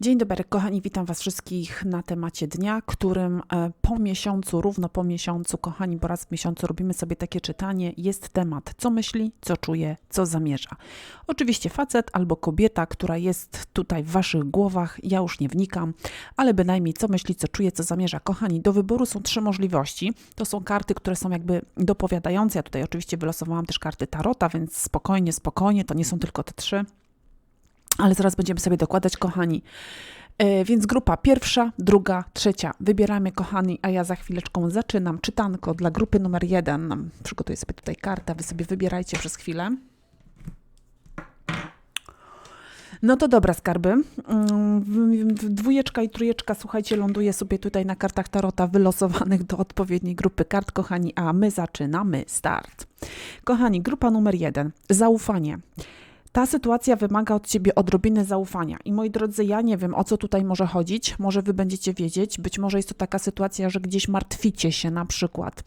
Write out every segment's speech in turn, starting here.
Dzień dobry, kochani, witam Was wszystkich na temacie dnia, którym e, po miesiącu, równo po miesiącu, kochani, bo raz w miesiącu robimy sobie takie czytanie, jest temat, co myśli, co czuje, co zamierza. Oczywiście facet albo kobieta, która jest tutaj w Waszych głowach, ja już nie wnikam, ale bynajmniej co myśli, co czuje, co zamierza. Kochani, do wyboru są trzy możliwości. To są karty, które są jakby dopowiadające. Ja tutaj oczywiście wylosowałam też karty Tarota, więc spokojnie, spokojnie, to nie są tylko te trzy ale zaraz będziemy sobie dokładać, kochani. E, Więc grupa pierwsza, druga, trzecia. Wybieramy, kochani, a ja za chwileczką zaczynam czytanko dla grupy numer jeden. Przygotuję sobie tutaj kartę, wy sobie wybierajcie przez chwilę. No to dobra, skarby. Mm, Dwójeczka i trójeczka, słuchajcie, ląduje sobie tutaj na kartach Tarota wylosowanych do odpowiedniej grupy kart, kochani, a my zaczynamy start. Kochani, grupa numer jeden. Zaufanie. Ta sytuacja wymaga od ciebie odrobiny zaufania. I moi drodzy, ja nie wiem, o co tutaj może chodzić. Może wy będziecie wiedzieć. Być może jest to taka sytuacja, że gdzieś martwicie się na przykład,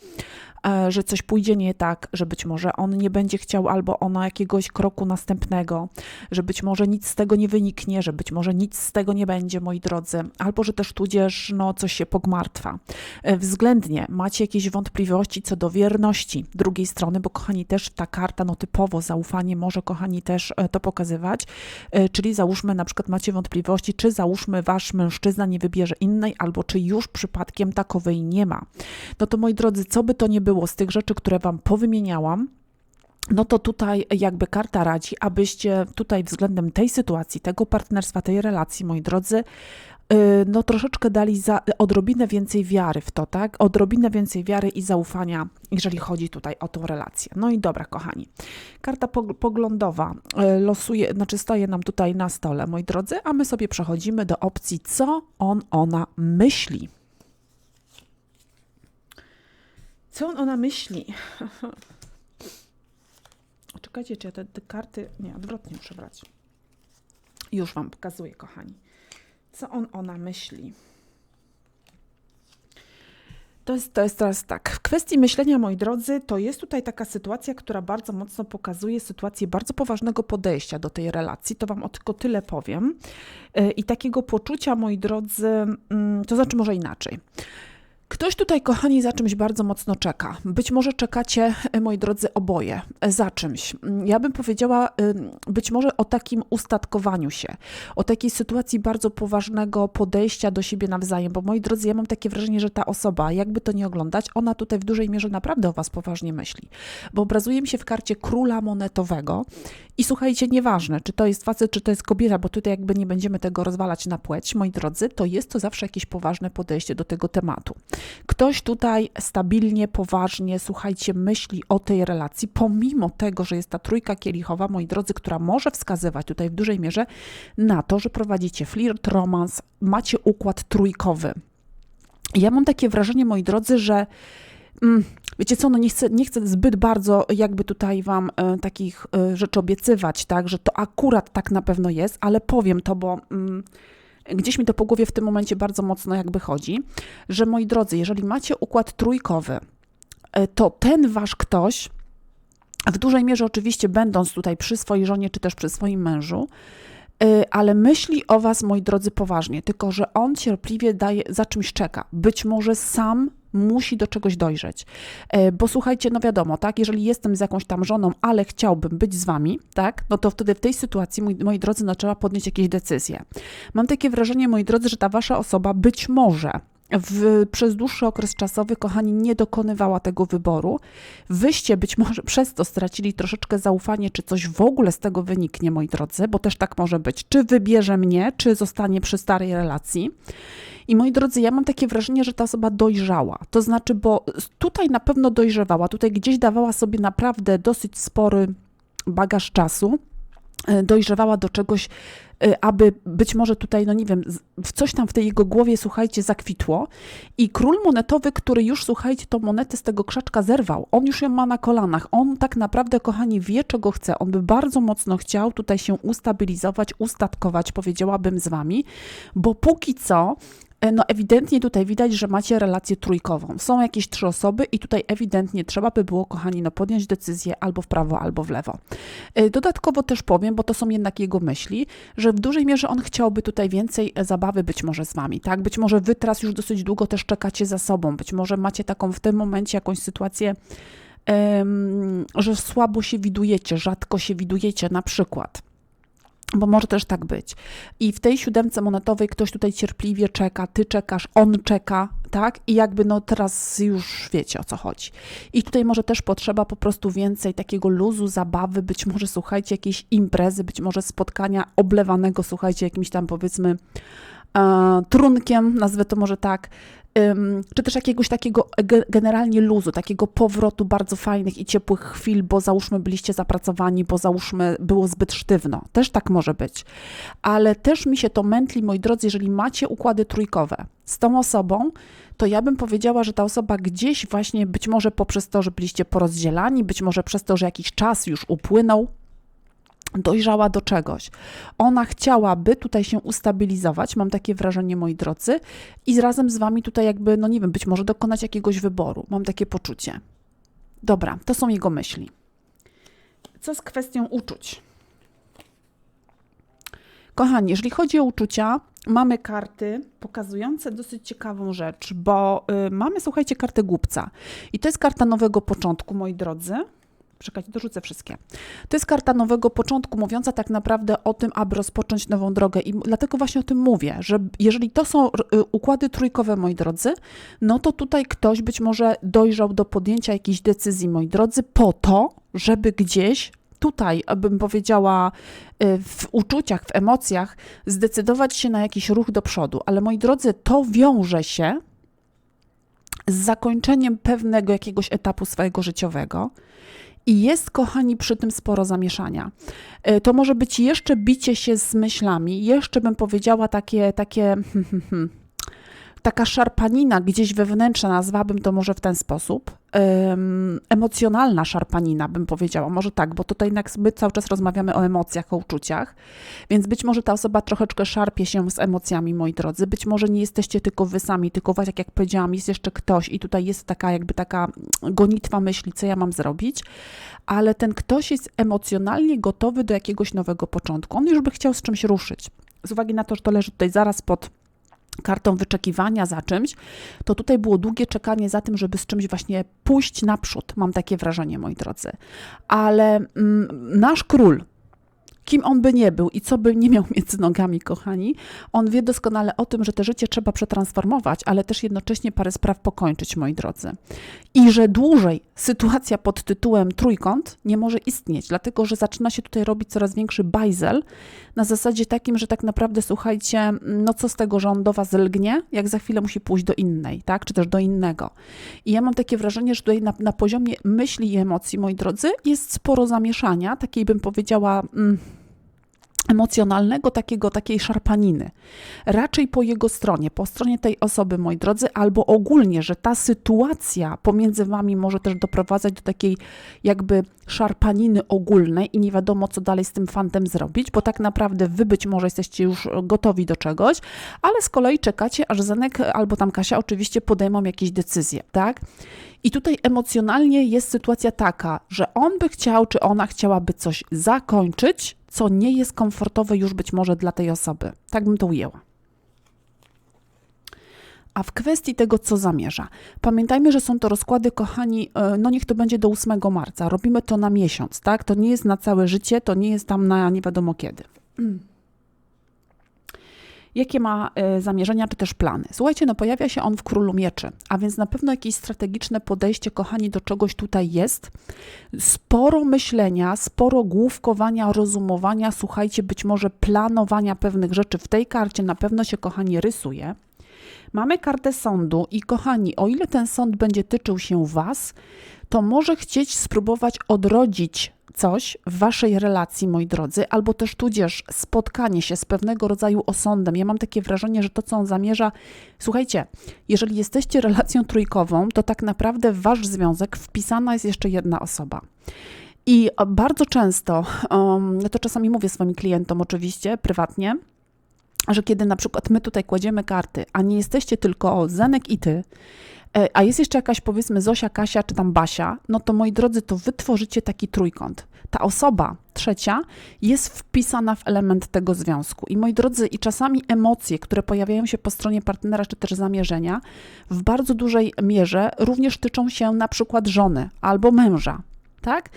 że coś pójdzie nie tak, że być może on nie będzie chciał albo ona jakiegoś kroku następnego, że być może nic z tego nie wyniknie, że być może nic z tego nie będzie, moi drodzy, albo że też tudzież no, coś się pogmartwa. E, Względnie macie jakieś wątpliwości co do wierności drugiej strony, bo kochani, też ta karta, no typowo zaufanie może, kochani, też e, to pokazywać. E, Czyli załóżmy, na przykład macie wątpliwości, czy załóżmy wasz mężczyzna nie wybierze innej, albo czy już przypadkiem takowej nie ma. No to moi drodzy, co by to nie było z tych rzeczy, które wam powymieniałam, no to tutaj jakby karta radzi, abyście tutaj względem tej sytuacji, tego partnerstwa, tej relacji, moi drodzy, yy, no troszeczkę dali za, odrobinę więcej wiary w to, tak? Odrobinę więcej wiary i zaufania, jeżeli chodzi tutaj o tą relację. No i dobra, kochani. Karta pog- poglądowa yy, losuje, znaczy staje nam tutaj na stole, moi drodzy, a my sobie przechodzimy do opcji, co on, ona myśli. Co on, ona myśli? Czekajcie, czy ja te, te karty. Nie, odwrotnie muszę brać. Już Wam pokazuję, kochani. Co on, ona myśli? To jest, to jest teraz tak. W kwestii myślenia, moi drodzy, to jest tutaj taka sytuacja, która bardzo mocno pokazuje sytuację bardzo poważnego podejścia do tej relacji. To Wam o tylko tyle powiem. Yy, I takiego poczucia, moi drodzy, mm, to znaczy może inaczej. Ktoś tutaj, kochani, za czymś bardzo mocno czeka. Być może czekacie, e, moi drodzy, oboje e, za czymś. Mm, Ja bym powiedziała, ym, być może o takim ustatkowaniu się, o takiej sytuacji bardzo poważnego podejścia do siebie nawzajem, bo moi drodzy, ja mam takie wrażenie, że ta osoba, jakby to nie oglądać, ona tutaj w dużej mierze naprawdę o Was poważnie myśli. Bo obrazuje mi się w karcie króla monetowego i słuchajcie, nieważne, czy to jest facet, czy to jest kobieta, bo tutaj jakby nie będziemy tego rozwalać na płeć, moi drodzy, to jest to zawsze jakieś poważne podejście do tego tematu. Ktoś tutaj stabilnie, poważnie, słuchajcie, myśli o tej relacji, pomimo tego, że jest ta trójka kielichowa, moi drodzy, która może wskazywać tutaj w dużej mierze na to, że prowadzicie flirt, romans, macie układ trójkowy. Ja mam takie wrażenie, moi drodzy, że mm, wiecie co, no nie chcę, nie chcę zbyt bardzo jakby tutaj wam e, takich e, rzeczy obiecywać, tak, że to akurat tak na pewno jest, ale powiem to, bo mm, gdzieś mi to po głowie w tym momencie bardzo mocno jakby chodzi, że moi drodzy, jeżeli macie układ trójkowy, e, to ten wasz ktoś, w dużej mierze oczywiście będąc tutaj przy swojej żonie czy też przy swoim mężu, y, ale myśli o was, moi drodzy, poważnie, tylko że on cierpliwie daje, za czymś czeka. Być może sam musi do czegoś dojrzeć. E, Bo słuchajcie, no wiadomo, tak, jeżeli jestem z jakąś tam żoną, ale chciałbym być z wami, tak, no to wtedy w tej sytuacji, moi, moi drodzy, no, trzeba podjąć jakieś decyzje. Mam takie wrażenie, moi drodzy, że ta wasza osoba być może w, przez dłuższy okres czasowy, kochani, nie dokonywała tego wyboru. Wyście być może przez to stracili troszeczkę zaufanie, czy coś w ogóle z tego wyniknie, moi drodzy, bo też tak może być. Czy wybierze mnie, czy zostanie przy starej relacji. I moi drodzy, ja mam takie wrażenie, że ta osoba dojrzała. To znaczy, bo tutaj na pewno dojrzewała, tutaj gdzieś dawała sobie naprawdę dosyć spory bagaż czasu dojrzewała do czegoś, e, aby być może tutaj, no nie wiem, coś tam w tej jego głowie, słuchajcie, zakwitło. I król monetowy, który już, słuchajcie, tą monetę z tego krzaczka zerwał, on już ją ma na kolanach. On tak naprawdę, kochani, wie, czego chce. On by bardzo mocno chciał tutaj się ustabilizować, ustatkować, powiedziałabym z wami, bo póki co e, no ewidentnie tutaj widać, że macie relację trójkową. Są jakieś trzy osoby i tutaj ewidentnie trzeba by było, kochani, no podjąć decyzję albo w prawo, albo w lewo. E, dodatkowo też powiem, bo to są jednak jego myśli, że w dużej mierze on chciałby tutaj więcej e, zabawy być może z wami, tak? Być może wy teraz już dosyć długo też czekacie za sobą, być może macie taką w tym momencie jakąś sytuację, że słabo się widujecie, rzadko się widujecie na przykład bo może też tak być. I w tej siódemce monetowej ktoś tutaj cierpliwie czeka, ty czekasz, on czeka, tak? I jakby no teraz już wiecie o co chodzi. I tutaj może też potrzeba po prostu więcej takiego luzu, zabawy, być może słuchajcie jakiejś imprezy, być może spotkania oblewanego, słuchajcie, jakimś tam powiedzmy e, trunkiem, nazwę to może tak, czy też jakiegoś takiego generalnie luzu, takiego powrotu bardzo fajnych i ciepłych chwil, bo załóżmy byliście zapracowani, bo załóżmy było zbyt sztywno. Też tak może być. Ale też mi się to mętli, moi drodzy, jeżeli macie układy trójkowe z tą osobą, to ja bym powiedziała, że ta osoba gdzieś właśnie, być może poprzez to, że byliście porozdzielani, być może przez to, że jakiś czas już upłynął, dojrzała do czegoś. Ona chciałaby tutaj się ustabilizować, mam takie wrażenie, moi drodzy, i razem z wami tutaj jakby, no nie wiem, być może dokonać jakiegoś wyboru. Mam takie poczucie. Dobra, to są jego myśli. Co z kwestią uczuć? Kochani, jeżeli chodzi o uczucia, mamy karty pokazujące dosyć ciekawą rzecz, bo y, mamy, słuchajcie, kartę głupca. I to jest karta nowego początku, moi drodzy. Czekajcie, dorzucę wszystkie. To jest karta nowego początku, mówiąca tak naprawdę o tym, aby rozpocząć nową drogę. I dlatego właśnie o tym mówię, że jeżeli to są y, układy trójkowe, moi drodzy, no to tutaj ktoś być może dojrzał do podjęcia jakiejś decyzji, moi drodzy, po to, żeby gdzieś tutaj, bym powiedziała, y, w uczuciach, w emocjach, zdecydować się na jakiś ruch do przodu. Ale moi drodzy, to wiąże się z zakończeniem pewnego jakiegoś etapu swojego życiowego i jest, kochani, przy tym sporo zamieszania. E, to może być jeszcze bicie się z myślami, jeszcze bym powiedziała takie, takie hmm, hmm, hmm, taka szarpanina gdzieś wewnętrzna, nazwałabym to może w ten sposób, emocjonalna szarpanina, bym powiedziała, może tak, bo tutaj my cały czas rozmawiamy o emocjach, o uczuciach, więc być może ta osoba troszeczkę szarpie się z emocjami, moi drodzy, być może nie jesteście tylko wy sami, tylko właśnie, jak powiedziałam, jest jeszcze ktoś i tutaj jest taka jakby taka gonitwa myśli, co ja mam zrobić, ale ten ktoś jest emocjonalnie gotowy do jakiegoś nowego początku, on już by chciał z czymś ruszyć. Z uwagi na to, że to leży tutaj zaraz pod kartą wyczekiwania za czymś, to tutaj było długie czekanie za tym, żeby z czymś właśnie pójść naprzód. Mam takie wrażenie, moi drodzy. Ale mm, nasz król, kim on by nie był i co by nie miał między nogami, kochani, on wie doskonale o tym, że te życie trzeba przetransformować, ale też jednocześnie parę spraw pokończyć, moi drodzy. I że dłużej sytuacja pod tytułem trójkąt nie może istnieć, dlatego że zaczyna się tutaj robić coraz większy bajzel na zasadzie takim, że tak naprawdę słuchajcie, no co z tego, że on do was jak za chwilę musi pójść do innej, tak, czy też do innego. I ja mam takie wrażenie, że tutaj na, na poziomie myśli i emocji, moi drodzy, jest sporo zamieszania, takiej bym powiedziała... Mm, emocjonalnego takiego, takiej szarpaniny. Raczej po jego stronie, po stronie tej osoby, moi drodzy, albo ogólnie, że ta sytuacja pomiędzy wami może też doprowadzać do takiej jakby szarpaniny ogólnej i nie wiadomo, co dalej z tym fantem zrobić, bo tak naprawdę wy być może jesteście już gotowi do czegoś, ale z kolei czekacie, aż Zenek albo tam Kasia oczywiście podejmą jakieś decyzje, tak? I tutaj emocjonalnie jest sytuacja taka, że on by chciał, czy ona chciałaby coś zakończyć, co nie jest komfortowe już być może dla tej osoby. Tak bym to ujęła. A w kwestii tego, co zamierza, pamiętajmy, że są to rozkłady, kochani, e, no niech to będzie do 8 marca. Robimy to na miesiąc, tak? To nie jest na całe życie, to nie jest tam na nie wiadomo kiedy. jakie ma e, zamierzenia czy też plany. Słuchajcie, no pojawia się on w królu mieczy, a więc na pewno jakieś strategiczne podejście, kochani, do czegoś tutaj jest. Sporo myślenia, sporo główkowania, rozumowania, słuchajcie, być może planowania pewnych rzeczy w tej karcie na pewno się, kochani, rysuje. Mamy kartę sądu i kochani, o ile ten sąd będzie tyczył się Was, to może chcieć spróbować odrodzić coś w waszej relacji, moi drodzy, albo też tudzież spotkanie się z pewnego rodzaju osądem. Ja mam takie wrażenie, że to, co on zamierza, słuchajcie, jeżeli jesteście relacją trójkową, to tak naprawdę w wasz związek wpisana jest jeszcze jedna osoba. I bardzo często, um, to czasami mówię swoim klientom oczywiście, prywatnie, że kiedy na przykład my tutaj kładziemy karty, a nie jesteście tylko Zenek i ty, a jest jeszcze jakaś powiedzmy Zosia, Kasia czy tam Basia, no to moi drodzy, to wy tworzycie taki trójkąt. Ta osoba trzecia jest wpisana w element tego związku. I moi drodzy, i czasami emocje, które pojawiają się po stronie partnera, czy też zamierzenia, w bardzo dużej mierze również tyczą się na przykład żony albo męża, tak?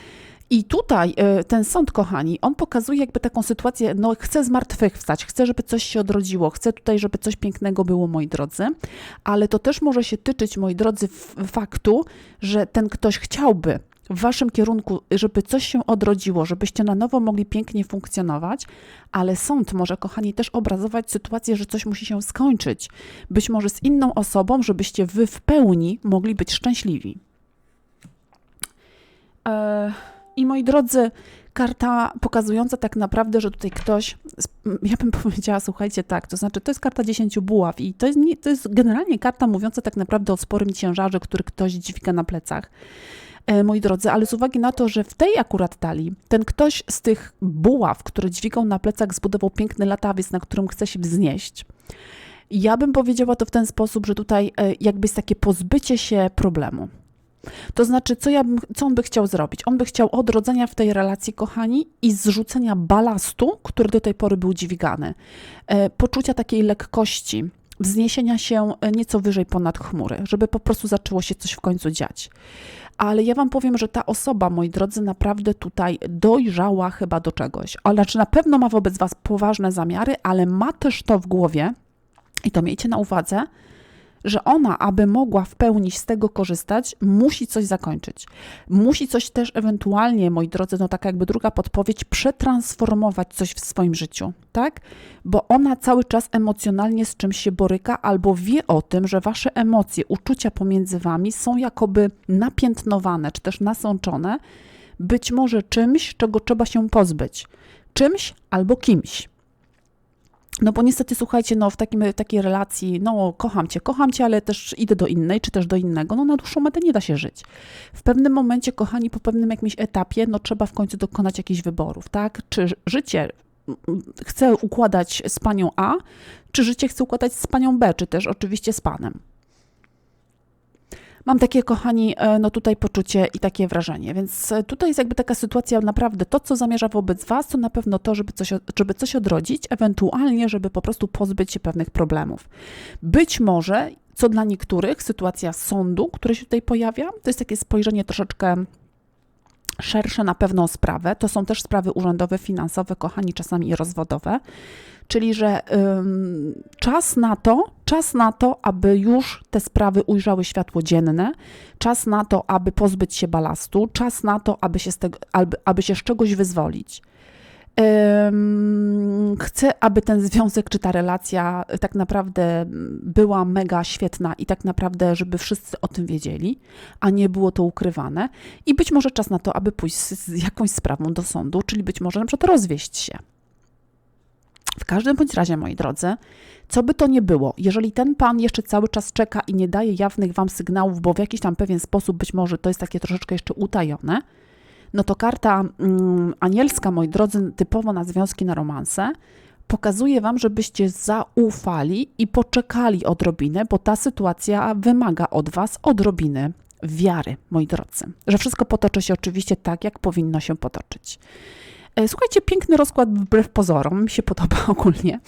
I tutaj e, ten sąd, kochani, on pokazuje jakby taką sytuację, no chcę zmartwychwstać, chcę, żeby coś się odrodziło, chcę tutaj, żeby coś pięknego było, moi drodzy, ale to też może się tyczyć, moi drodzy, faktu, że ten ktoś chciałby w waszym kierunku, żeby coś się odrodziło, żebyście na nowo mogli pięknie funkcjonować, ale sąd może, kochani, też obrazować sytuację, że coś musi się skończyć, być może z inną osobą, żebyście wy w pełni mogli być szczęśliwi. Eee i moi drodzy, karta pokazująca tak naprawdę, że tutaj ktoś, ja bym powiedziała, słuchajcie, tak, to znaczy to jest karta 10 buław i to jest, nie, to jest generalnie karta mówiąca tak naprawdę o sporym ciężarze, który ktoś dźwiga na plecach. E, moi drodzy, ale z uwagi na to, że w tej akurat talii ten ktoś z tych buław, który dźwigał na plecach, zbudował piękny latawiec, na którym chce się wznieść. Ja bym powiedziała to w ten sposób, że tutaj e, jakby jest takie pozbycie się problemu. To znaczy, co, ja bym, co on by chciał zrobić? On by chciał odrodzenia w tej relacji, kochani, i zrzucenia balastu, który do tej pory był dźwigany. E, poczucia takiej lekkości, wzniesienia się e, nieco wyżej ponad chmury, żeby po prostu zaczęło się coś w końcu dziać. Ale ja Wam powiem, że ta osoba, moi drodzy, naprawdę tutaj dojrzała chyba do czegoś. Znaczy, na pewno ma wobec Was poważne zamiary, ale ma też to w głowie, i to miejcie na uwadze, że ona, aby mogła w pełni z tego korzystać, musi coś zakończyć. Musi coś też ewentualnie, moi drodzy, no taka jakby druga podpowiedź, przetransformować coś w swoim życiu, tak? Bo ona cały czas emocjonalnie z czymś się boryka albo wie o tym, że wasze emocje, uczucia pomiędzy wami są jakoby napiętnowane czy też nasączone być może czymś, czego trzeba się pozbyć. Czymś albo kimś. No bo niestety, słuchajcie, no w takim, takiej relacji, no kocham cię, kocham cię, ale też idę do innej, czy też do innego, no na dłuższą metę nie da się żyć. W pewnym momencie, kochani, po pewnym jakimś etapie, no trzeba w końcu dokonać jakichś wyborów, tak? Czy życie chcę układać z panią A, czy życie chcę układać z panią B, czy też oczywiście z panem. Mam takie, kochani, e, no tutaj poczucie i takie wrażenie. Więc e, tutaj jest jakby taka sytuacja, naprawdę to, co zamierza wobec Was, to na pewno to, żeby coś, żeby coś odrodzić, ewentualnie, żeby po prostu pozbyć się pewnych problemów. Być może, co dla niektórych, sytuacja sądu, które się tutaj pojawia, to jest takie spojrzenie troszeczkę szersze na pewną sprawę. To są też sprawy urzędowe, finansowe, kochani, czasami i rozwodowe. Czyli, że ym, czas na to, czas na to, aby już te sprawy ujrzały światło dzienne, czas na to, aby pozbyć się balastu, czas na to, aby się z, tego, aby, aby się z czegoś wyzwolić. Chcę, aby ten związek czy ta relacja tak naprawdę była mega świetna i tak naprawdę, żeby wszyscy o tym wiedzieli, a nie było to ukrywane. I być może czas na to, aby pójść z jakąś sprawą do sądu, czyli być może na przykład rozwieść się. W każdym bądź razie, moi drodzy, co by to nie było, jeżeli ten pan jeszcze cały czas czeka i nie daje jawnych wam sygnałów, bo w jakiś tam pewien sposób być może to jest takie troszeczkę jeszcze utajone, no to karta mm, anielska, moi drodzy, typowo na związki, na romanse, pokazuje wam, żebyście zaufali i poczekali odrobinę, bo ta sytuacja wymaga od was odrobiny wiary, moi drodzy. Że wszystko potoczy się oczywiście tak, jak powinno się potoczyć. E, słuchajcie, piękny rozkład wbrew pozorom, mi się podoba ogólnie.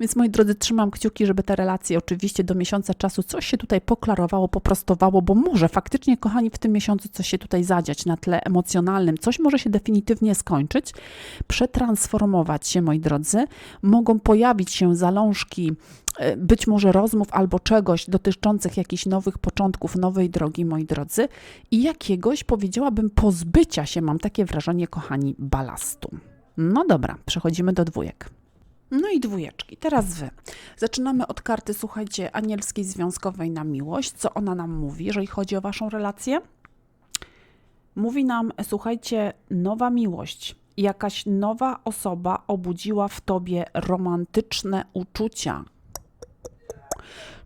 Więc moi drodzy, trzymam kciuki, żeby te relacje oczywiście do miesiąca czasu coś się tutaj poklarowało, poprostowało, bo może faktycznie, kochani, w tym miesiącu coś się tutaj zadziać na tle emocjonalnym, coś może się definitywnie skończyć, przetransformować się, moi drodzy. Mogą pojawić się zalążki być może rozmów albo czegoś dotyczących jakichś nowych początków, nowej drogi, moi drodzy, i jakiegoś, powiedziałabym, pozbycia się, mam takie wrażenie, kochani, balastu. No dobra, przechodzimy do dwójek. No i dwójeczki. Teraz wy. Zaczynamy od karty, słuchajcie, anielskiej związkowej na miłość. Co ona nam mówi, jeżeli chodzi o waszą relację? Mówi nam, słuchajcie, nowa miłość. Jakaś nowa osoba obudziła w tobie romantyczne uczucia,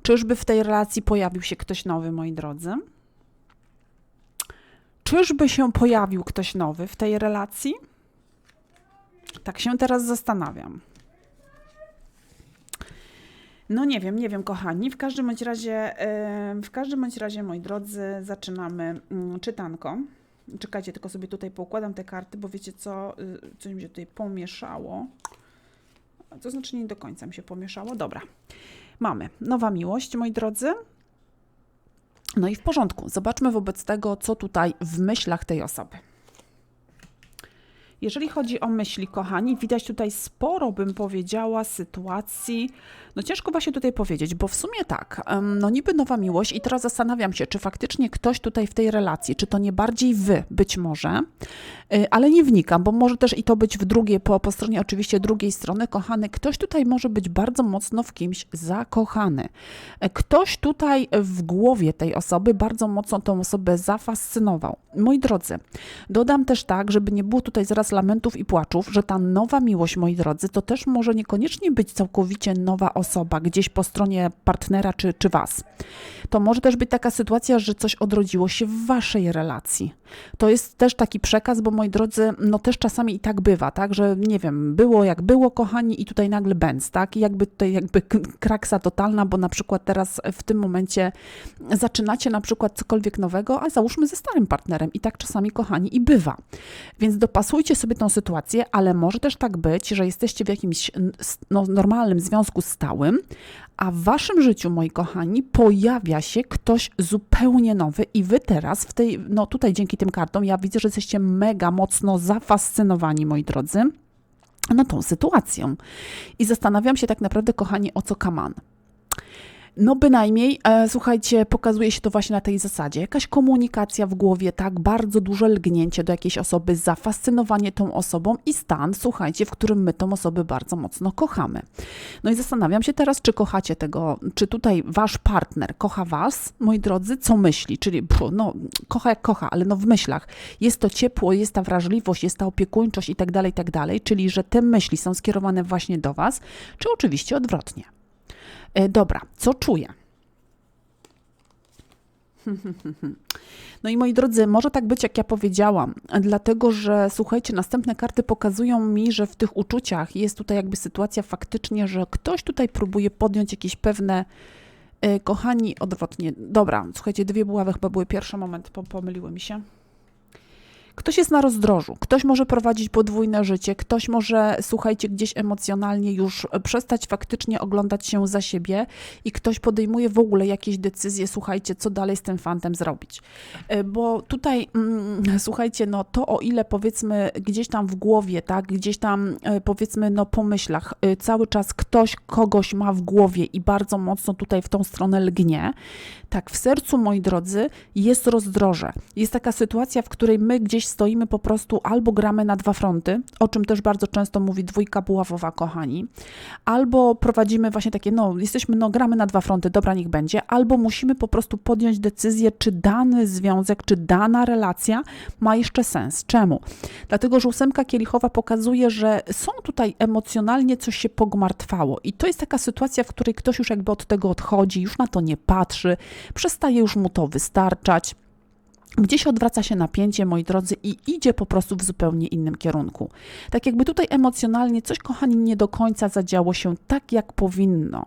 Czyżby w tej relacji pojawił się ktoś nowy, moi drodzy? Czyżby się pojawił ktoś nowy w tej relacji? Tak się teraz zastanawiam. No nie wiem, nie wiem, kochani. W każdym bądź razie, w każdym bądź razie, moi drodzy, zaczynamy mm, czytanko. Czekajcie, tylko sobie tutaj poukładam te karty, bo wiecie co, y, coś mi się tutaj pomieszało. To znaczy nie do końca mi się pomieszało. Dobra. Mamy nowa miłość, moi drodzy. No i w porządku. Zobaczmy wobec tego, co tutaj w myślach tej osoby. Jeżeli chodzi o myśli, kochani, widać tutaj sporo, bym powiedziała, sytuacji. No ciężko właśnie tutaj powiedzieć, bo w sumie tak, no niby nowa miłość i teraz zastanawiam się, czy faktycznie ktoś tutaj w tej relacji, czy to nie bardziej wy, być może, y, ale nie wnikam, bo może też i to być w drugiej, po, po stronie oczywiście drugiej strony, kochany, ktoś tutaj może być bardzo mocno w kimś zakochany. E, Ktoś tutaj w głowie tej osoby bardzo mocno tą osobę zafascynował. Moi drodzy, dodam też tak, żeby nie było tutaj zaraz lamentów i płaczów, że ta nowa miłość, moi drodzy, to też może niekoniecznie być całkowicie nowa osoba gdzieś po stronie partnera czy, czy was. To może też być taka sytuacja, że coś odrodziło się w waszej relacji. To jest też taki przekaz, bo moi drodzy, no też czasami i tak bywa, tak, że nie wiem, było jak było, kochani, i tutaj nagle bęc, tak, i jakby tutaj jakby kraksa totalna, bo na przykład teraz w tym momencie zaczynacie na przykład cokolwiek nowego, a załóżmy ze starym partnerem i tak czasami, kochani, i bywa. Więc dopasujcie sobie tą sytuację, ale może też tak być, że jesteście w jakimś no, normalnym związku stałym, a w waszym życiu, moi kochani, pojawia się ktoś zupełnie nowy i wy teraz w tej, no tutaj dzięki tym kartom, ja widzę, że jesteście mega mocno zafascynowani, moi drodzy, no tą sytuacją. I zastanawiam się tak naprawdę, kochani, o co kaman. No bynajmniej, e, słuchajcie, pokazuje się to właśnie na tej zasadzie. Jakaś komunikacja w głowie, tak, bardzo duże lgnięcie do jakiejś osoby, zafascynowanie tą osobą i stan, słuchajcie, w którym my tą osobę bardzo mocno kochamy. No i zastanawiam się teraz, czy kochacie tego, czy tutaj wasz partner kocha was, moi drodzy, co myśli, czyli pfu, no, kocha jak kocha, ale no w myślach. Jest to ciepło, jest ta wrażliwość, jest ta opiekuńczość i tak dalej, i tak dalej, czyli że te myśli są skierowane właśnie do was, czy oczywiście odwrotnie. E, Dobra, co czuję? No i moi drodzy, może tak być, jak ja powiedziałam, dlatego że słuchajcie, następne karty pokazują mi, że w tych uczuciach jest tutaj jakby sytuacja faktycznie, że ktoś tutaj próbuje podjąć jakieś pewne. e, Kochani, odwrotnie. Dobra, słuchajcie, dwie buławy chyba były pierwsze, moment, po- pomyliły mi się. Ktoś jest na rozdrożu, ktoś może prowadzić podwójne życie, ktoś może, słuchajcie, gdzieś emocjonalnie już przestać faktycznie oglądać się za siebie i ktoś podejmuje w ogóle jakieś decyzje, słuchajcie, co dalej z tym fantem zrobić. E, Bo tutaj, mm, słuchajcie, no to o ile powiedzmy gdzieś tam w głowie, tak, gdzieś tam e, powiedzmy no po myślach, e, cały czas ktoś kogoś ma w głowie i bardzo mocno tutaj w tą stronę lgnie, tak w sercu, moi drodzy, jest rozdroże. Jest taka sytuacja, w której my gdzieś stoimy po prostu albo gramy na dwa fronty, o czym też bardzo często mówi dwójka buławowa, kochani, albo prowadzimy właśnie takie, no jesteśmy, no gramy na dwa fronty, dobra, niech będzie, albo musimy po prostu podjąć decyzję, czy dany związek, czy dana relacja ma jeszcze sens. Czemu? Dlatego, że ósemka kielichowa pokazuje, że są tutaj emocjonalnie coś się pogmartwało i to jest taka sytuacja, w której ktoś już jakby od tego odchodzi, już na to nie patrzy, przestaje już mu to wystarczać. Gdzieś odwraca się napięcie, moi drodzy, i idzie po prostu w zupełnie innym kierunku. Tak jakby tutaj emocjonalnie coś, kochani, nie do końca zadziało się tak, jak powinno.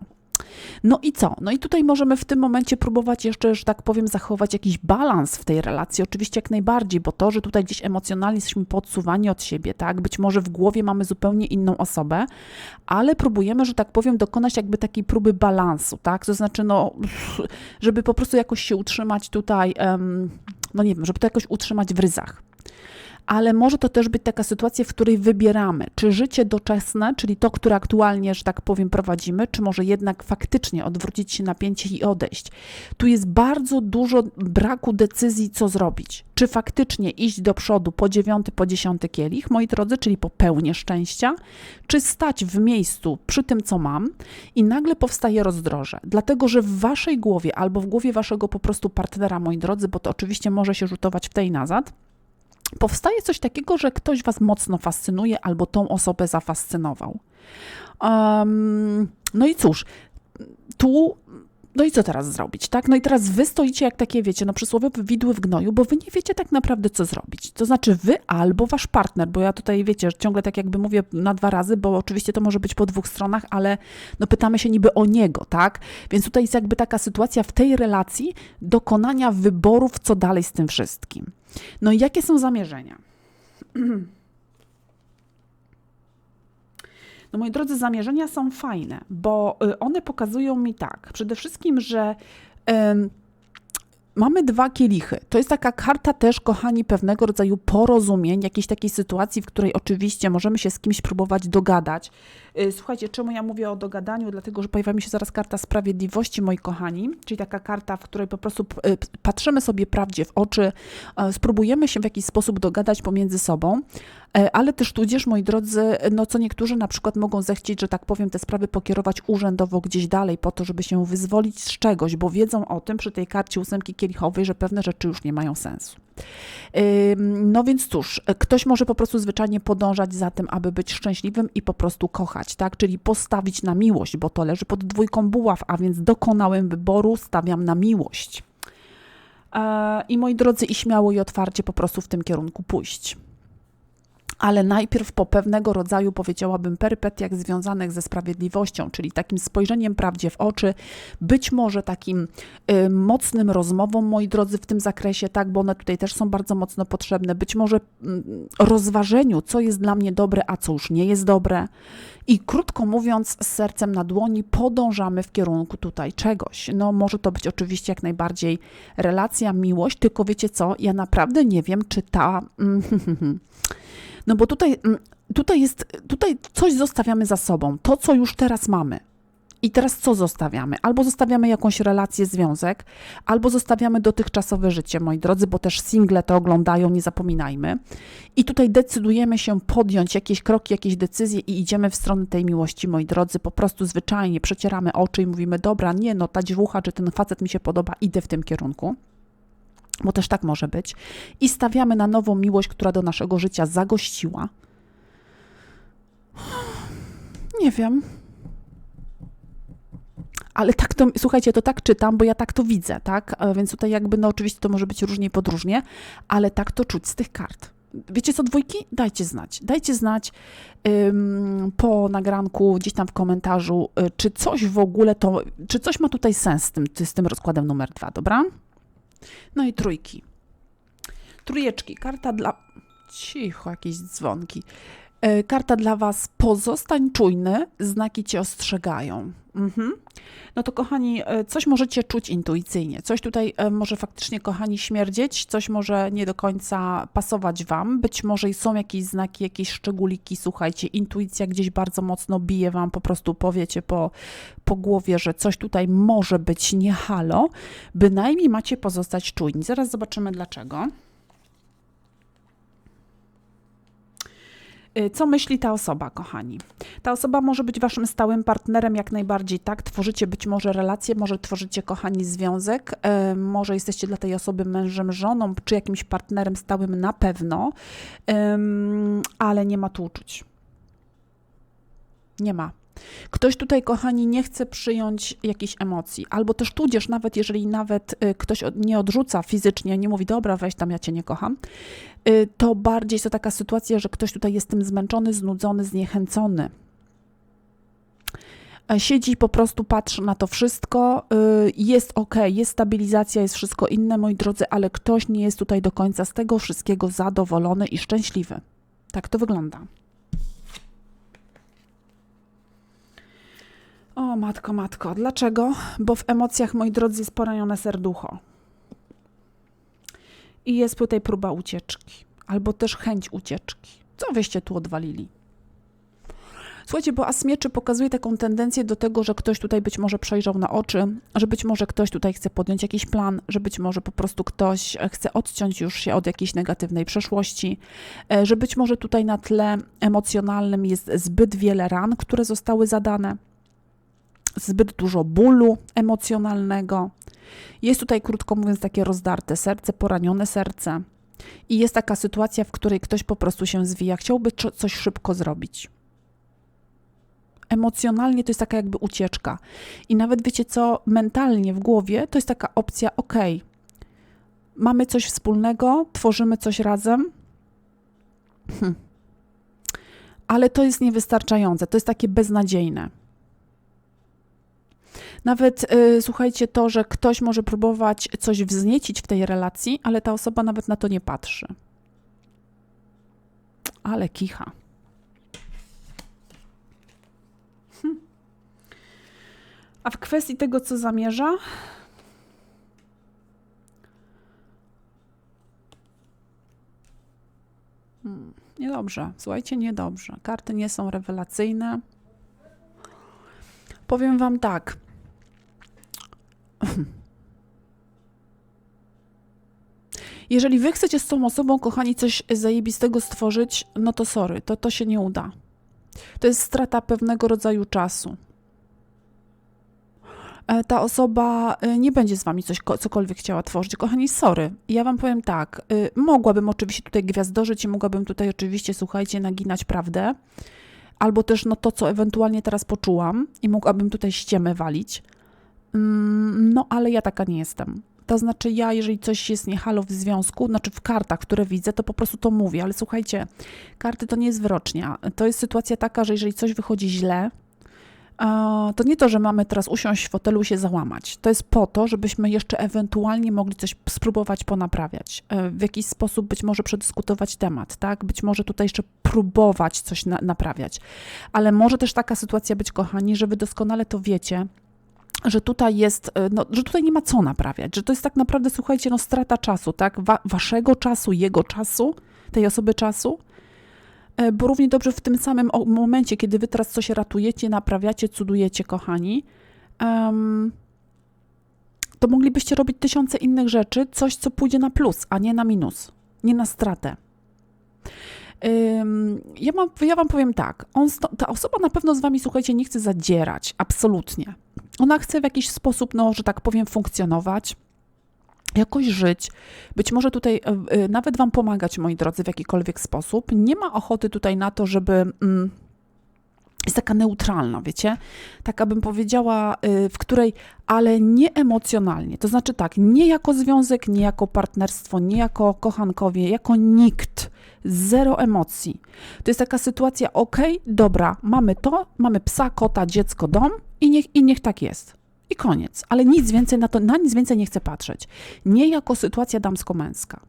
No i co? No i tutaj możemy w tym momencie próbować jeszcze, że tak powiem, zachować jakiś balans w tej relacji. Oczywiście jak najbardziej, bo to, że tutaj gdzieś emocjonalnie jesteśmy podsuwani od siebie, tak? Być może w głowie mamy zupełnie inną osobę, ale próbujemy, że tak powiem, dokonać jakby takiej próby balansu, tak? To znaczy, no, żeby po prostu jakoś się utrzymać tutaj, em, no nie wiem, żeby to jakoś utrzymać w ryzach ale może to też być taka sytuacja, w której wybieramy, czy życie doczesne, czyli to, które aktualnie, że tak powiem, prowadzimy, czy może jednak faktycznie odwrócić się napięcie i odejść. Tu jest bardzo dużo braku decyzji, co zrobić. Czy faktycznie iść do przodu po dziewiąty, po dziesiąty kielich, moi drodzy, czyli po pełnię szczęścia, czy stać w miejscu przy tym, co mam i nagle powstaje rozdroże. Dlatego, że w waszej głowie albo w głowie waszego po prostu partnera, moi drodzy, bo to oczywiście może się rzutować w tej nazad, powstaje coś takiego, że ktoś Was mocno fascynuje albo tą osobę zafascynował. Um, no i cóż, tu no i co teraz zrobić, tak? No i teraz wy stoicie jak takie, wiecie, no przysłowiowe widły w gnoju, bo wy nie wiecie tak naprawdę, co zrobić. To znaczy wy albo wasz partner, bo ja tutaj, wiecie, ciągle tak jakby mówię na dwa razy, bo oczywiście to może być po dwóch stronach, ale no pytamy się niby o niego, tak? Więc tutaj jest jakby taka sytuacja w tej relacji dokonania wyborów, co dalej z tym wszystkim. No i jakie są zamierzenia? No moi drodzy, zamierzenia są fajne, bo y, one pokazują mi tak, przede wszystkim, że em, mamy dwa kielichy. To jest taka karta też, kochani, pewnego rodzaju porozumień, jakiejś takiej sytuacji, w której oczywiście możemy się z kimś próbować dogadać. Y, Słuchajcie, czemu ja mówię o dogadaniu? Dlatego, że pojawia mi się zaraz karta sprawiedliwości, moi kochani, czyli taka karta, w której po prostu y, patrzymy sobie prawdzie w oczy, e, spróbujemy się w jakiś sposób dogadać pomiędzy sobą, e, ale też tudzież, moi drodzy, no co niektórzy na przykład mogą zechcieć, że tak powiem, te sprawy pokierować urzędowo gdzieś dalej po to, żeby się wyzwolić z czegoś, bo wiedzą o tym przy tej karcie ósemki kielichowej, że pewne rzeczy już nie mają sensu. No więc cóż, ktoś może po prostu zwyczajnie podążać za tym, aby być szczęśliwym i po prostu kochać, tak? Czyli postawić na miłość, bo to leży pod dwójką buław, a więc dokonałem wyboru, stawiam na miłość. E, I moi drodzy, i śmiało i otwarcie po prostu w tym kierunku pójść ale najpierw po pewnego rodzaju, powiedziałabym, perypetiach związanych ze sprawiedliwością, czyli takim spojrzeniem prawdzie w oczy, być może takim y, mocnym rozmową, moi drodzy, w tym zakresie, tak, bo one tutaj też są bardzo mocno potrzebne, być może mm, rozważeniu, co jest dla mnie dobre, a co już nie jest dobre. I krótko mówiąc, z sercem na dłoni podążamy w kierunku tutaj czegoś. No, może to być oczywiście jak najbardziej relacja, miłość, tylko wiecie co, ja naprawdę nie wiem, czy ta. No bo tutaj, mm, tutaj jest, tutaj coś zostawiamy za sobą, to co już teraz mamy. I teraz co zostawiamy? Albo zostawiamy jakąś relację, związek, albo zostawiamy dotychczasowe życie, moi drodzy, bo też single to oglądają, nie zapominajmy. I tutaj decydujemy się podjąć jakieś kroki, jakieś decyzje i idziemy w stronę tej miłości, moi drodzy. Po prostu zwyczajnie przecieramy oczy i mówimy: Dobra, nie, no ta dziewucha czy ten facet mi się podoba, idę w tym kierunku bo też tak może być, i stawiamy na nową miłość, która do naszego życia zagościła. Nie wiem. Ale tak to, słuchajcie, to tak czytam, bo ja tak to widzę, tak? E, Więc tutaj jakby, no oczywiście to może być różnie i podróżnie, ale tak to czuć z tych kart. Wiecie co, dwójki? Dajcie znać. Dajcie znać ym, po nagranku, gdzieś tam w komentarzu, y, czy coś w ogóle to, czy coś ma tutaj sens z tym, z tym rozkładem numer dwa, dobra? No i trójki. Trójeczki. Karta dla. Cicho, jakieś dzwonki. E, Karta dla Was. Pozostań czujny, znaki Cię ostrzegają. Mhm. No to kochani, e, coś możecie czuć intuicyjnie. Coś tutaj e, może faktycznie, kochani, śmierdzieć, coś może nie do końca pasować Wam. Być może są jakieś znaki, jakieś szczególiki. Słuchajcie, intuicja gdzieś bardzo mocno bije Wam, po prostu powiecie po, po głowie, że coś tutaj może być nie halo. Bynajmniej macie pozostać czujni. Zaraz zobaczymy dlaczego. Co myśli ta osoba, kochani? Ta osoba może być waszym stałym partnerem, jak najbardziej, tak? Tworzycie być może relacje, może tworzycie, kochani, związek, y, może jesteście dla tej osoby mężem, żoną, czy jakimś partnerem stałym na pewno, ale nie ma tu uczuć. Nie ma. Ktoś tutaj, kochani, nie chce przyjąć jakichś emocji, albo też tudzież, nawet jeżeli nawet y, ktoś nie odrzuca fizycznie, nie mówi, dobra, weź tam, ja cię nie kocham, y, to bardziej jest to taka sytuacja, że ktoś tutaj jest tym zmęczony, znudzony, zniechęcony. E, Siedzi po prostu patrzy na to wszystko, y, jest ok, jest stabilizacja, jest wszystko inne, moi drodzy, ale ktoś nie jest tutaj do końca z tego wszystkiego zadowolony i szczęśliwy. Tak to wygląda. O, matko, matko. Dlaczego? Bo w emocjach, moi drodzy, jest poranione serducho. I jest tutaj próba ucieczki, albo też chęć ucieczki. Co wyście tu odwalili? Słuchajcie, bo as mieczy pokazuje taką tendencję do tego, że ktoś tutaj być może przejrzał na oczy, że być może ktoś tutaj chce podjąć jakiś plan, że być może po prostu ktoś e, chce odciąć już się od jakiejś negatywnej przeszłości, e, że być może tutaj na tle emocjonalnym jest zbyt wiele ran, które zostały zadane zbyt dużo bólu emocjonalnego. Jest tutaj, krótko mówiąc, takie rozdarte serce, poranione serce. I jest taka sytuacja, w której ktoś po prostu się zwija, chciałby coś szybko zrobić. Emocjonalnie to jest taka jakby ucieczka. I nawet wiecie co, mentalnie w głowie to jest taka opcja, ok, mamy coś wspólnego, tworzymy coś razem, hm. ale to jest niewystarczające, to jest takie beznadziejne. Nawet y, słuchajcie, to, że ktoś może próbować coś wzniecić w tej relacji, ale ta osoba nawet na to nie patrzy. Ale kicha. Hm. A w kwestii tego, co zamierza, hmm, niedobrze. Słuchajcie, niedobrze. Karty nie są rewelacyjne. Powiem Wam tak. Jeżeli wy chcecie z tą osobą, kochani, coś zajebistego stworzyć, no to sorry, to to się nie uda. To jest strata pewnego rodzaju czasu. E, ta osoba e, nie będzie z wami coś, cokolwiek chciała tworzyć. Kochani, sorry. Ja wam powiem tak. E, mogłabym oczywiście tutaj gwiazdorzyć i mogłabym tutaj oczywiście, słuchajcie, naginać prawdę. Albo też no to, co ewentualnie teraz poczułam i mogłabym tutaj ściemę walić. Mm, no, ale ja taka nie jestem. To znaczy, ja, jeżeli coś jest niehalo w związku, znaczy w kartach, które widzę, to po prostu to mówię, ale słuchajcie, karty to nie jest wyrocznia. To jest sytuacja taka, że jeżeli coś wychodzi źle, to nie to, że mamy teraz usiąść w fotelu i się załamać. To jest po to, żebyśmy jeszcze ewentualnie mogli coś spróbować ponaprawiać. E, w jakiś sposób być może przedyskutować temat, tak? Być może tutaj jeszcze próbować coś na naprawiać. Ale może też taka sytuacja być, kochani, że wy doskonale to wiecie, że tutaj jest, e, no, że tutaj nie ma co naprawiać, że to jest tak naprawdę, słuchajcie, no strata czasu, tak? Wa waszego czasu, jego czasu, tej osoby czasu, e, bo równie dobrze w tym samym momencie, kiedy wy teraz coś ratujecie, naprawiacie, cudujecie, kochani, um, to moglibyście robić tysiące innych rzeczy, coś, co pójdzie na plus, a nie na minus, nie na stratę. Ja, mam, ja wam powiem tak, on, ta osoba na pewno z wami, słuchajcie, nie chce zadzierać, absolutnie. Ona chce w jakiś sposób, no, że tak powiem, funkcjonować, jakoś żyć, być może tutaj e, e, nawet wam pomagać, moi drodzy, w jakikolwiek sposób. Nie ma ochoty tutaj na to, żeby... Mm, jest taka neutralna, wiecie? Taka bym powiedziała, y, w której, ale nie emocjonalnie. To znaczy tak, nie jako związek, nie jako partnerstwo, nie jako kochankowie, jako nikt. Zero emocji. To jest taka sytuacja, ok, dobra, mamy to, mamy psa, kota, dziecko, dom i niech, i niech tak jest. I koniec. Ale nic więcej na to, na nic więcej nie chcę patrzeć. Nie jako sytuacja damsko-męska.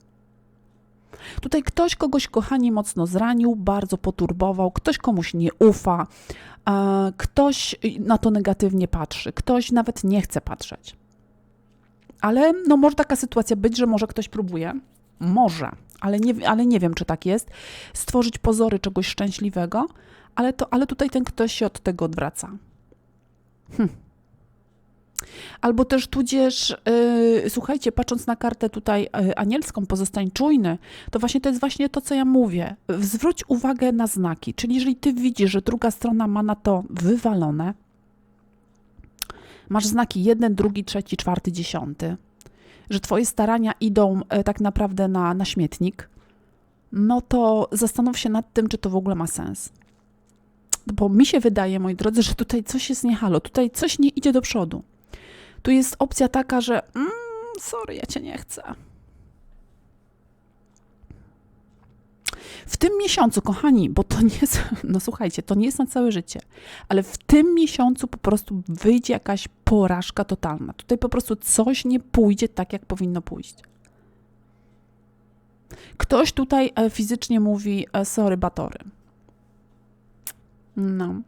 Tutaj ktoś kogoś, kochani, mocno zranił, bardzo poturbował, ktoś komuś nie ufa, ktoś na to negatywnie patrzy, ktoś nawet nie chce patrzeć. Ale no, może taka sytuacja być, że może ktoś próbuje, może, ale nie, ale nie wiem, czy tak jest, stworzyć pozory czegoś szczęśliwego, ale, to, ale tutaj ten ktoś się od tego odwraca. Hm. Albo też tudzież, yy, słuchajcie, patrząc na kartę tutaj yy, anielską, pozostań czujny, to właśnie to jest właśnie to, co ja mówię. Zwróć uwagę na znaki, czyli jeżeli ty widzisz, że druga strona ma na to wywalone, masz znaki jeden, drugi, trzeci, czwarty, dziesiąty, że twoje starania idą yy, tak naprawdę na, na śmietnik, no to zastanów się nad tym, czy to w ogóle ma sens. Bo mi się wydaje, moi drodzy, że tutaj coś jest niehalo, tutaj coś nie idzie do przodu. Tu jest opcja taka, że mm, sorry, ja cię nie chcę. W tym miesiącu, kochani, bo to nie jest, no słuchajcie, to nie jest na całe życie, ale w tym miesiącu po prostu wyjdzie jakaś porażka totalna. Tutaj po prostu coś nie pójdzie tak, jak powinno pójść. Ktoś tutaj e, fizycznie mówi, e, sorry, batory. No.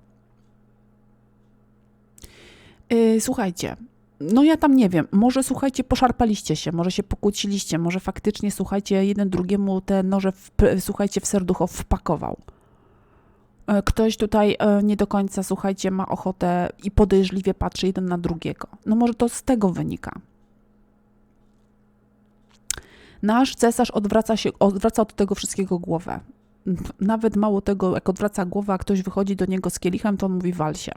Yy, słuchajcie, no ja tam nie wiem, może słuchajcie, poszarpaliście się, może się pokłóciliście, może faktycznie, słuchajcie, jeden drugiemu te noże, w, słuchajcie, w serducho wpakował. E, ktoś tutaj e, nie do końca, słuchajcie, ma ochotę i podejrzliwie patrzy jeden na drugiego. No może to z tego wynika. Nasz cesarz odwraca, się, odwraca od tego wszystkiego głowę. Nawet mało tego, jak odwraca głowę, a ktoś wychodzi do niego z kielichem, to on mówi wal się.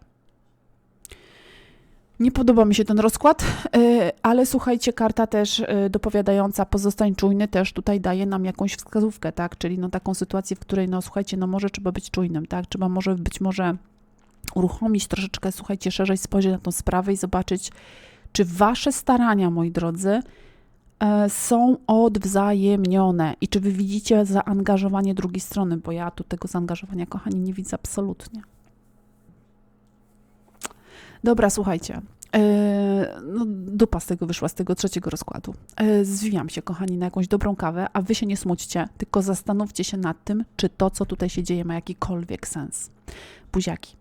Nie podoba mi się ten rozkład, e, ale słuchajcie, karta też e, dopowiadająca pozostań czujny też tutaj daje nam jakąś wskazówkę, tak? Czyli no taką sytuację, w której no słuchajcie, no może trzeba być czujnym, tak? Trzeba może być może uruchomić troszeczkę, słuchajcie, szerzej spojrzeć na tą sprawę i zobaczyć, czy wasze starania, moi drodzy, e, są odwzajemnione i czy wy widzicie zaangażowanie drugiej strony, bo ja tu tego zaangażowania, kochani, nie widzę absolutnie. Dobra, słuchajcie. e, No, dupa z tego wyszła, z tego trzeciego rozkładu. E, Zwijam się, kochani, na jakąś dobrą kawę, a wy się nie smućcie, tylko zastanówcie się nad tym, czy to, co tutaj się dzieje, ma jakikolwiek sens. Buziaki.